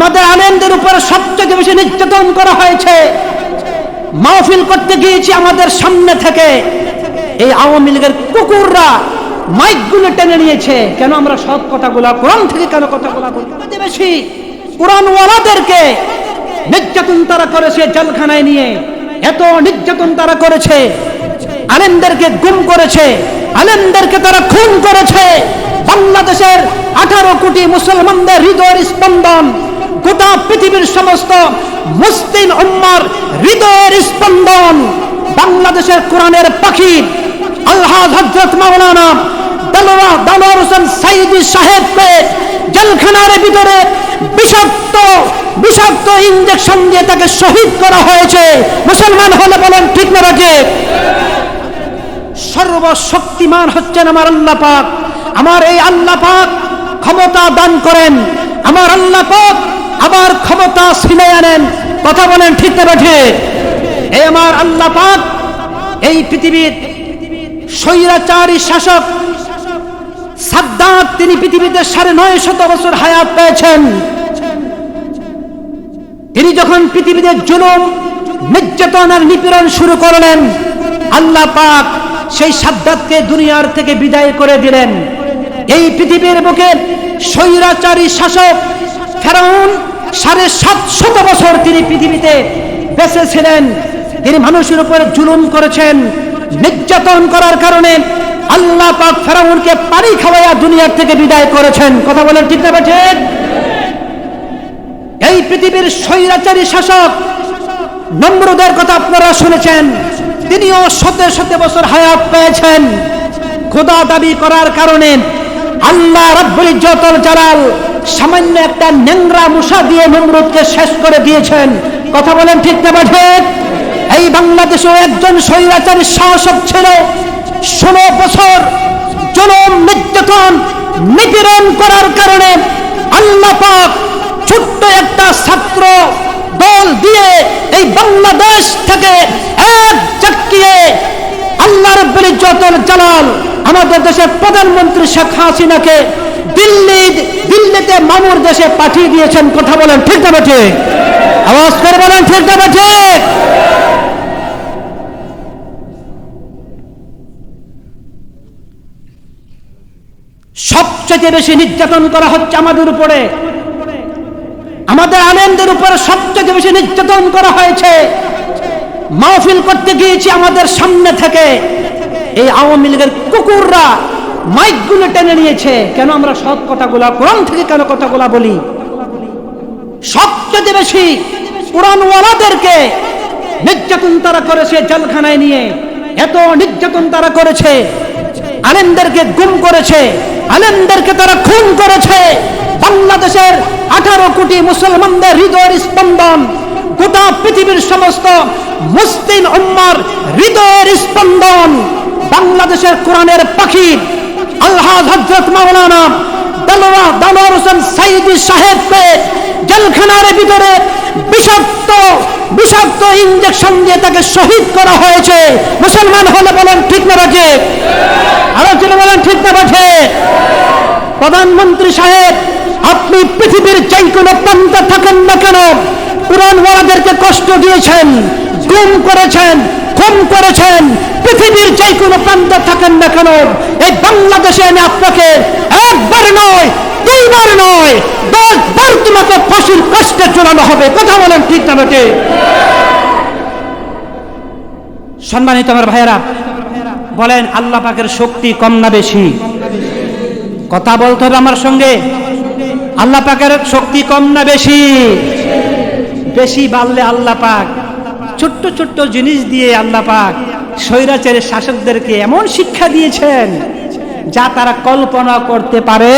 আমাদের আলেমদের উপর সবচেয়ে বেশি নির্যাতন করা হয়েছে। মাহফিল করতে গিয়েছি আমাদের সামনে থেকে। এই আওয়ামী লীগের কুকুররা মাইকগুলো টেনে নিয়েছে। কেন আমরা সব কথাগুলো কোরআন থেকে কেন কথাগুলো বলি সবচেয়ে বেশি? কোরআনওয়ালাদেরকে নির্যাতন তারা করেছে জেলখানায় নিয়ে। এত নির্যাতন তারা করেছে। আলেমদেরকে গুম করেছে। আলেমদেরকে তারা খুন করেছে। বাংলাদেশের আঠারো কোটি মুসলমানদের হৃদয়ের স্পন্দন। গোটা পৃথিবীর সমস্ত মুসলিম উম্মার হৃদয়ের স্পন্দন বাংলাদেশের কোরআনের পাখি হজরত মাওলানা হোসেন সাইদি সাহেবকে জেলখানার ভিতরে বিষাক্ত বিষাক্ত ইঞ্জেকশন দিয়ে তাকে শহীদ করা হয়েছে। মুসলমান হলে বলেন, ঠিক না রাখে সর্বশক্তিমান হচ্ছেন আমার আল্লাহ পাক। আমার এই আল্লাহ পাক ক্ষমতা দান করেন। আমার আল্লাহ পাক আবার ক্ষমতা ছিনাই আনেন। কথা বলেন ঠিক না বেঠে? এই আমার আল্লাহ পাক, এই পৃথিবীর স্বৈরাচারী শাসক সাদ্দাত তিনি পৃথিবীতে সাড়ে নয় শত বছর হায়াত পেয়েছেন। তিনি যখন পৃথিবীতে জুলুম নির্যাতন আর নিপীড়ন শুরু করলেন, আল্লাহ পাক সেই সাদ্দাতকে দুনিয়ার থেকে বিদায় করে দিলেন। এই পৃথিবীর বুকে স্বৈরাচারী শাসক ফেরাউন সাড়ে সাতশত বছর তিনি পৃথিবীতে বেঁচে ছিলেন তিনি মানুষের উপরে জুলুম করেছেন, নির্যাতন করার কারণে আল্লাহ পাক ফেরাউনকে পানি খাওয়াইয়া দুনিয়ার থেকে বিদায় করেছেন। কথা বলেন ঠিক না ঠিক এই পৃথিবীর স্বৈরাচারী শাসক নম্রদের কথা আপনারা শুনেছেন, তিনিও শতে শতে বছর হায়াত পেয়েছেন। খোদা দাবি করার কারণে আল্লাহ রব্বুল ইজ্জতুল জালাল সামান্য একটা নেংরা মুসা দিয়ে নমরুদকে শেষ করে দিয়েছেন। কথা বলেন ঠিক না বা এই বাংলাদেশেও একজন স্বৈরাচারী শাসক ছিল। ষোলো বছর জনম নির্যাতন, নিপীড়ন করার কারণে আল্লাহ পাক ছোট্ট একটা ছাত্র দল দিয়ে এই বাংলাদেশ থেকে এক চাকিয়ে আল্লাহ রব্বুল ইজ্জতুল জালাল আমাদের দেশের প্রধানমন্ত্রী শেখ হাসিনাকে দিল্লি দিল্লিতে মামুর দেশে পাঠিয়ে দিয়েছেন কথা বলেন, ঠিক না ঠিক আওয়াজ করে বলেন, ঠিক না ঠিক সবচেয়ে বেশি নির্যাতন করা হচ্ছে আমাদের উপরে। আমাদের আনন্দের উপরে সবচেয়ে বেশি নির্যাতন করা হয়েছে। মাহফিল করতে গিয়েছি আমাদের সামনে থেকে। এই আওয়ামী লীগের কুকুররা মাইকগুলো টেনে নিয়েছে, কেন আমরা সৎ কথাগুলা, কোরআন থেকে কেন কথাগুলা বলি? সবচেয়ে বেশি কোরআনওয়ালাদেরকে নির্যাতন তারা করেছে জেলখানায় নিয়ে। এত নির্যাতন তারা করেছে, আলেমদেরকে গুম করেছে, আলেমদেরকে তারা খুন করেছে। বাংলাদেশের আঠারো কোটি মুসলমানদের হৃদয়ের স্পন্দন, গোটা পৃথিবীর সমস্ত মুসলিম উম্মার হৃদয়ের স্পন্দন বাংলাদেশের কোরআনের পাখি হজরত মাওলানা দালোয়ার হোসেন সাইদি সাহেবকে জেলখানার ভিতরে বিষাক্ত বিষাক্ত ইঞ্জেকশন দিয়ে তাকে শহীদ করা হয়েছে। মুসলমান হলে বলেন, ঠিক না আরও ছিল বলেন, ঠিক না প্রধানমন্ত্রী সাহেব, আপনি পৃথিবীর চাই কোনো প্রান্তে থাকেন না কেন পুরানওয়ালাদেরকে কষ্ট দিয়েছেন, গুম করেছেন, খুন করেছেন, পৃথিবীর যে কোনো প্রান্তে থাকেন না কেন বাংলাদেশে এনে আপনাকে একবার নয়, দুইবার নয়, দশ বার তোমাকে ফাঁসির কষ্টে চড়ানো হবে। কথা বলেন ঠিক না বেটে সম্মানিত আমার ভাইয়েরা, বলেন আল্লাহ পাকের শক্তি কম না বেশি? কথা বলতে হবে আমার সঙ্গে। আল্লাহ পাকের শক্তি কম না বেশি? বেশি বাড়লে আল্লাহ পাক ছোট্ট ছোট্ট জিনিস দিয়ে আল্লাহ পাক স্বৈরাচারের শাসকদেরকে এমন শিক্ষা দিয়েছেন যা তারা কল্পনা করতে পারে।